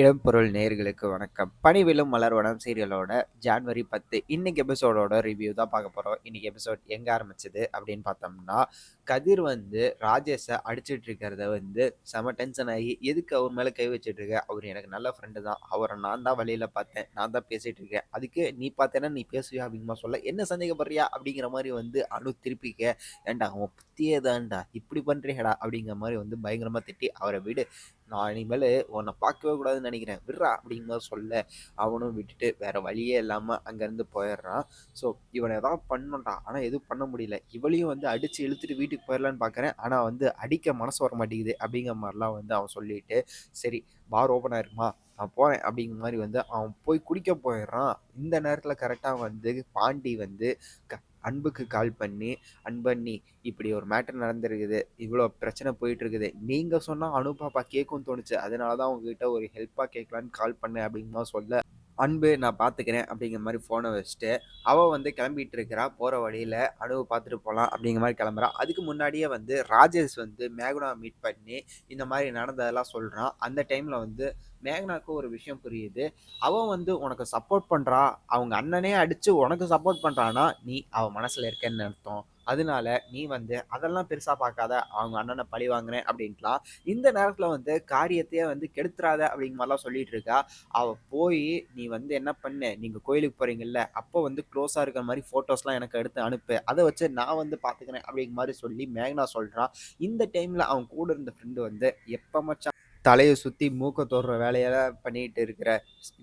இடம்பொருள் நேர்களுக்கு வணக்கம். பணிவிலும் மலர்வனம் சீரியலோட ஜான்வரி பத்து இன்னைக்கு எபிசோடோட ரிவ்யூ தான் பார்க்க போகிறோம் இன்னைக்கு எபிசோட் எங்கே ஆரம்பிச்சது அப்படின்னு பார்த்தோம்னா கதிர் வந்து ராஜேஷை அடிச்சிட்டு இருக்கிறத வந்து செம டென்ஷன் ஆகி எதுக்கு அவர் மேலே கை வச்சுட்டு இருக்க? அவர் எனக்கு நல்ல ஃப்ரெண்டு தான். அவரை நான் தான் வழியில் பார்த்தேன். நான் தான் பேசிகிட்டு இருக்கேன். அதுக்கு நீ பார்த்தேன்னா நீ பேசுவியா? அப்படிங்கமா சொல்ல என்ன சந்தேகப்படுறியா? அப்படிங்கிற மாதிரி வந்து அணு திருப்பிக்க ஏன்டா அவன் புத்தியே தான்டா இப்படி பண்ணுறீங்கடா அப்படிங்கிற மாதிரி வந்து பயங்கரமாக திட்டி அவரை வீடு. நான் இனிமேல் உன்னை பார்க்கவே கூடாதுன்னு நினைக்கிறேன். விட்றா அப்படிங்கிற சொல்ல அவனும் விட்டுட்டு வேற வழியே இல்லாமல் அங்கேருந்து போயிடுறான். ஸோ இவனை ஏதாவது பண்ணணும்டா. ஆனால் எதுவும் பண்ண முடியல. இவளையும் வந்து அடித்து இழுத்துட்டு வீட்டுக்கு போயிடலான்னு பார்க்குறேன் ஆனால் வந்து அடிக்க மனசு வர மாட்டேங்குது அப்படிங்கிற மாதிரிலாம் வந்து அவன் சொல்லிட்டு சரி பார் ஓப்பன் ஆயிருமா நான் போகிறேன் அப்படிங்கிற மாதிரி வந்து அவன் போய் குடிக்க போயிடுறான். இந்த நேரத்தில் கரெக்டாக வந்து பாண்டி வந்து க அன்புக்கு கால் பண்ணி அன்பண்ணி இப்படி ஒரு மேட்டர் நடந்திருக்குது. இவ்வளோ பிரச்சனை போயிட்டுருக்குது. நீங்கள் சொன்னால் அனுபாப்பா கேட்கும் தோணுச்சு. அதனால தான் உங்ககிட்ட ஒரு ஹெல்ப்பாக கேட்கலான்னு கால் பண்ணேன் அப்படிங்கிற சொல்ல அன்பு நான் பார்த்துக்கிறேன் அப்படிங்கிற மாதிரி ஃபோனை வச்சுட்டு அவள் வந்து கிளம்பிட்டு இருக்கிறா போகிற வழியில் அனுவை பார்த்துட்டு போகலாம் அப்படிங்கிற மாதிரி கிளம்புறா. அதுக்கு முன்னாடியே வந்து ராஜேஷ் வந்து மேகனா மீட் பண்ணி இந்த மாதிரி நடந்ததெல்லாம் சொல்கிறான் அந்த டைமில் வந்து மேக்னாக்கு ஒரு விஷயம் புரியுது. அவன் வந்து உனக்கு சப்போர்ட் பண்ணுறா அவங்க அண்ணனே அடித்து உனக்கு சப்போர்ட் பண்ணுறான்னா நீ அவன் மனசில் இருக்கேன்னு அர்த்தம். அதனால நீ வந்து அதெல்லாம் பெருசாக பார்க்காத அவங்க அண்ணனை பழி வாங்குறேன் அப்படின்ட்டுலாம் இந்த நேரத்தில் வந்து காரியத்தையே வந்து கெடுத்துறாத அப்படிங்கிற மாதிரிலாம் சொல்லிட்டு இருக்கா. அவள் போய் நீ வந்து என்ன பண்ண? நீங்கள் கோயிலுக்கு போகிறீங்கல்ல அப்போ வந்து க்ளோஸாக இருக்கிற மாதிரி ஃபோட்டோஸ்லாம் எனக்கு எடுத்து அனுப்பு. அதை வச்சு நான் வந்து பார்த்துக்கிறேன் அப்படிங்கிற மாதிரி சொல்லி மேக்னா சொல்கிறான் இந்த டைமில் அவன் கூட இருந்த ஃப்ரெண்டு வந்து எப்போ மச்சான் தலையை சுற்றி மூக்க தோடுற வேலையெல்லாம் பண்ணிட்டு இருக்கிற?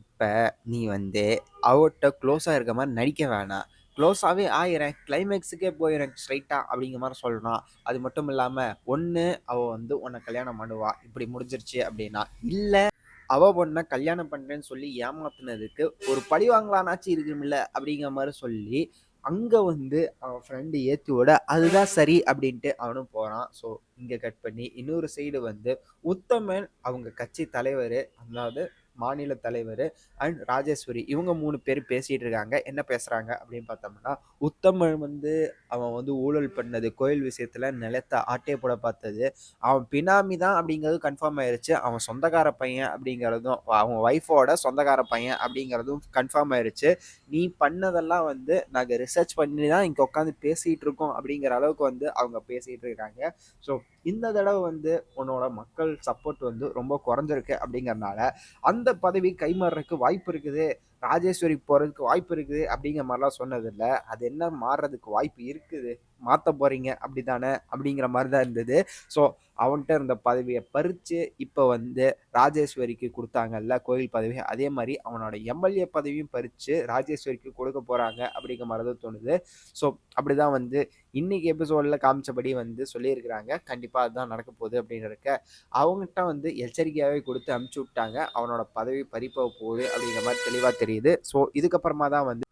இப்போ நீ வந்து அவட்ட க்ளோஸாக இருக்க மாதிரி நடிக்க வேணாம். க்ளோஸாகவே ஆயிடறேன் கிளைமேக்ஸுக்கே போயிடுறேன் ஸ்ட்ரைட்டாக அப்படிங்கிற மாதிரி சொல்லணும் அது மட்டும் இல்லாமல் ஒன்று அவள் வந்து உன்னை கல்யாணம் பண்ணுவா. இப்படி முடிஞ்சிருச்சு அப்படின்னா இல்லை அவள் பொண்ணை கல்யாணம் பண்ணுறேன்னு சொல்லி ஏமாத்தினதுக்கு ஒரு பழி வாங்கலானாச்சும் இருக்குமில்ல அப்படிங்கிற மாதிரி சொல்லி அங்கே வந்து அவன் ஃப்ரெண்டு ஏற்றி விட அதுதான் சரி அப்படின்ட்டு அவனும் போகிறான் ஸோ இங்கே கட் பண்ணி இன்னொரு சைடு வந்து உத்தமன் அவங்க கட்சி தலைவர் அதாவது மாநில தலைவர் அண்ட் ராஜேஸ்வரி. இவங்க மூணு பேர் பேசிகிட்டு இருக்காங்க. என்ன பேசுகிறாங்க அப்படின்னு பார்த்தோம்னா உத்தமன் வந்து அவன் வந்து ஊழல் பண்ணது கோயில் விஷயத்தில் நிலத்தை ஆட்டே போட பார்த்தது. அவன் பினாமி தான் அப்படிங்கிறது கன்ஃபார்ம் ஆயிருச்சு. அவன் சொந்தக்கார பையன் அப்படிங்கிறதும் அவன் ஒய்ஃபோட சொந்தக்கார பையன் அப்படிங்கிறதும் கன்ஃபார்ம் ஆயிருச்சு. நீ பண்ணதெல்லாம் வந்து நாங்கள் ரிசர்ச் பண்ணி தான் இங்கே உட்காந்து பேசிகிட்டு இருக்கோம் அப்படிங்கிற அளவுக்கு வந்து அவங்க பேசிகிட்டு இருக்காங்க. ஸோ இந்த தடவை வந்து உன்னோட மக்கள் சப்போர்ட் வந்து ரொம்ப குறைஞ்சிருக்கு அப்படிங்கிறனால அந்த பதவி கைமாறுறதுக்கு வாய்ப்பு இருக்குது? ராஜேஸ்வரி போகிறதுக்கு வாய்ப்பு இருக்குது அப்படிங்கிற மாதிரிலாம் சொன்னதில்லை. அது என்ன மாறுறதுக்கு வாய்ப்பு இருக்குது? மாற்ற போகிறீங்க அப்படி தானே அப்படிங்கிற மாதிரி தான் இருந்தது. ஸோ அவன்கிட்ட இருந்த பதவியை பறித்து இப்போ வந்து ராஜேஸ்வரிக்கு கொடுத்தாங்கல்ல கோயில் பதவி அதே மாதிரி அவனோட எம்எல்ஏ பதவியும் பறித்து ராஜேஸ்வரிக்கு கொடுக்க போகிறாங்க அப்படிங்கிற மாதிரி தான் தோணுது. ஸோ அப்படி தான் வந்து இன்றைக்கி எபிசோடில் காமிச்சபடி வந்து சொல்லியிருக்கிறாங்க. கண்டிப்பாக அதுதான் நடக்க போகுது அப்படிங்கிறக்க அவங்ககிட்ட வந்து எச்சரிக்கையாகவே கொடுத்து அனுப்பிச்சி விட்டாங்க. அவனோட பதவி பறிப்ப போகுது அப்படிங்கிற மாதிரி தெளிவாக தெரியுது. ஸோ இதுக்கப்புறமா தான் வந்து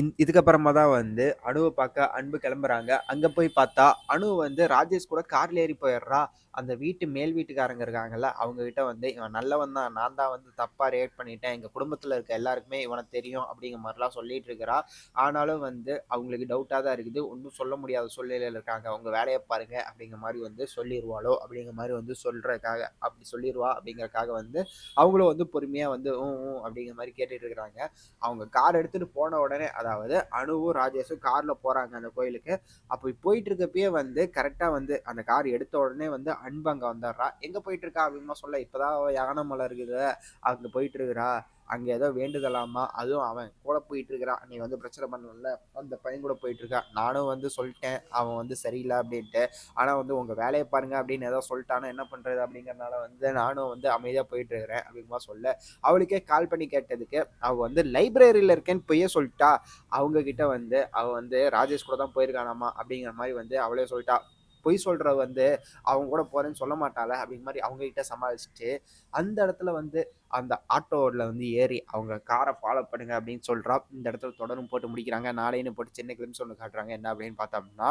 இந் இதுக்கப்புறமா தான் வந்து அணுவை பார்க்க அன்பு கிளம்புறாங்க. அங்கே போய் பார்த்தா அணு வந்து ராஜேஷ் கூட கார்ல ஏறி போயிடுறா. அந்த வீட்டு மேல் வீட்டுக்காரங்க இருக்காங்கல்ல அவங்க கிட்ட வந்து இவன் நல்லவன் தான் நான் தான் வந்து தப்பாக ரியாக்ட் பண்ணிட்டேன். எங்கள் குடும்பத்தில் இருக்க எல்லாருக்குமே இவனை தெரியும் அப்படிங்கிற மாதிரிலாம் சொல்லிட்டு இருக்கிறா. ஆனாலும் வந்து அவங்களுக்கு டவுட்டாக தான் இருக்குது. ஒன்றும் சொல்ல முடியாத சூழ்நிலையில் இருக்காங்க. அவங்க வேலையை பாருங்க அப்படிங்கிற மாதிரி வந்து சொல்லிடுவாளோ அப்படிங்கிற மாதிரி வந்து சொல்கிறதுக்காக அப்படி சொல்லிடுவா அப்படிங்கிறக்காக வந்து அவங்களும் வந்து பொறுமையாக வந்து ஊ அப்படிங்கிற மாதிரி கேட்டுட்டு இருக்கிறாங்க. அவங்க கார் எடுத்துகிட்டு போன உடனே அதை அதாவது அணுவும் ராஜேஷும் காரில் போகிறாங்க அந்த கோயிலுக்கு. அப்போ போயிட்டு இருக்கப்பயே வந்து கரெக்டாக வந்து அந்த கார் எடுத்த உடனே வந்து அன்பு அங்கே வந்துடுறா எங்கே போயிட்டு இருக்கா அப்படின்னு சொல்ல இப்போதான் யானை மலை இருக்குது. அங்கே போயிட்டு இருக்கிறா அங்கே ஏதோ வேண்டுதலாமா? அதுவும் அவன் கூட போயிட்டு இருக்கிறான் நீ வந்து பிரச்சனை பண்ணல அந்த பையன் கூட போயிட்டு இருக்கா நானும் வந்து சொல்லிட்டேன். அவன் வந்து சரியில்லை அப்படின்ட்டு. ஆனால் வந்து உங்கள் வேலையை பாருங்க அப்படின்னு ஏதோ சொல்லிட்டானா என்ன பண்ணுறது அப்படிங்கிறனால வந்து நானும் வந்து அமைதியாக போயிட்டு இருக்கிறேன் அப்படிங்கமா சொல்ல. அவளுக்கே கால் பண்ணி கேட்டதுக்கு அவள் வந்து லைப்ரரியில் இருக்கேன்னு பொய்யே சொல்லிட்டா. அவங்க கிட்ட வந்து அவள் வந்து ராஜேஷ் கூட தான் போயிருக்கானாமா? அப்படிங்கிற மாதிரி வந்து அவளே சொல்லிட்டா. பொய் சொல்கிற வந்து அவங்க கூட போகிறேன்னு சொல்ல மாட்டாள அப்படிங்கிற மாதிரி அவங்ககிட்ட சமாளிச்சுட்டு அந்த இடத்துல வந்து அந்த ஆட்டோவில் வந்து ஏறி அவங்க காரை ஃபாலோ பண்ணுங்க அப்படின்னு சொல்கிறா இந்த இடத்துல தொடரும் போட்டு முடிக்கிறாங்க. நாளைன்னு போட்டு சென்னை கிளம்பி சொல்லி காட்டுறாங்க. என்ன அப்படின்னு பார்த்தோம்னா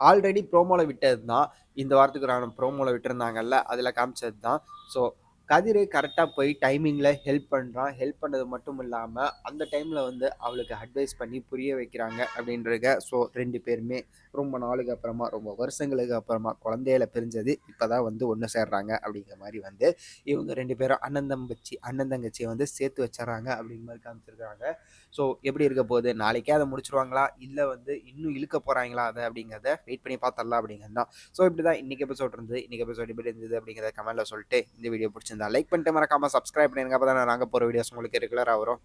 ஆல்ரெடி ப்ரோமோவில் விட்டது தான் இந்த வாரத்துக்கு நான் ப்ரோமோவில் விட்டுருந்தாங்கல்ல அதில் காமிச்சது தான் ஸோ கதிர் கரெக்டாக போய் டைமிங்கில் ஹெல்ப் பண்ணுறான் ஹெல்ப் பண்ணது மட்டும் இல்லாமல் அந்த டைமில் வந்து அவளுக்கு அட்வைஸ் பண்ணி புரிய வைக்கிறாங்க அப்படின்றத ஸோ ரெண்டு பேருமே ரொம்ப நாளுக்கு அப்புறமா, ரொம்ப வருஷங்களுக்கு அப்புறமா குழந்தைகள பிரிஞ்சது இப்போ தான் வந்து ஒன்று சேர்றாங்க அப்படிங்கிற மாதிரி வந்து இவங்க ரெண்டு பேரும் அண்ணன் தம்பச்சி அண்ணன் தங்கச்சியை வந்து சேர்த்து வச்சர்றாங்க அப்படிங்கிற மாதிரி காமிச்சிருக்காங்க. ஸோ எப்படி இருக்க போகுது? நாளைக்கே அதை முடிச்சிருவாங்களா இல்லை வந்து இன்னும் இழுக்க போகிறாங்களா அதை அப்படிங்கிறத வெயிட் பண்ணி பார்த்தரலாம் அப்படிங்கிறது தான். ஸோ இப்படிதான் இன்னைக்கு எபிசோட் இருந்தது. இன்னைக்கு எபிசோட் எப்படி இருந்தது அப்படிங்கிறத கமெண்டில் சொல்லிட்டு, இந்த வீடியோ பிடிச்சிருந்தா லைக் பண்ணிட்டு மறக்காமல் சப்ஸ்கிரைப் பண்ணிருங்க. அப்பதான் நாங்கள் போகிற வீடியோஸ் உங்களுக்கு ரெகுலராக வரும்.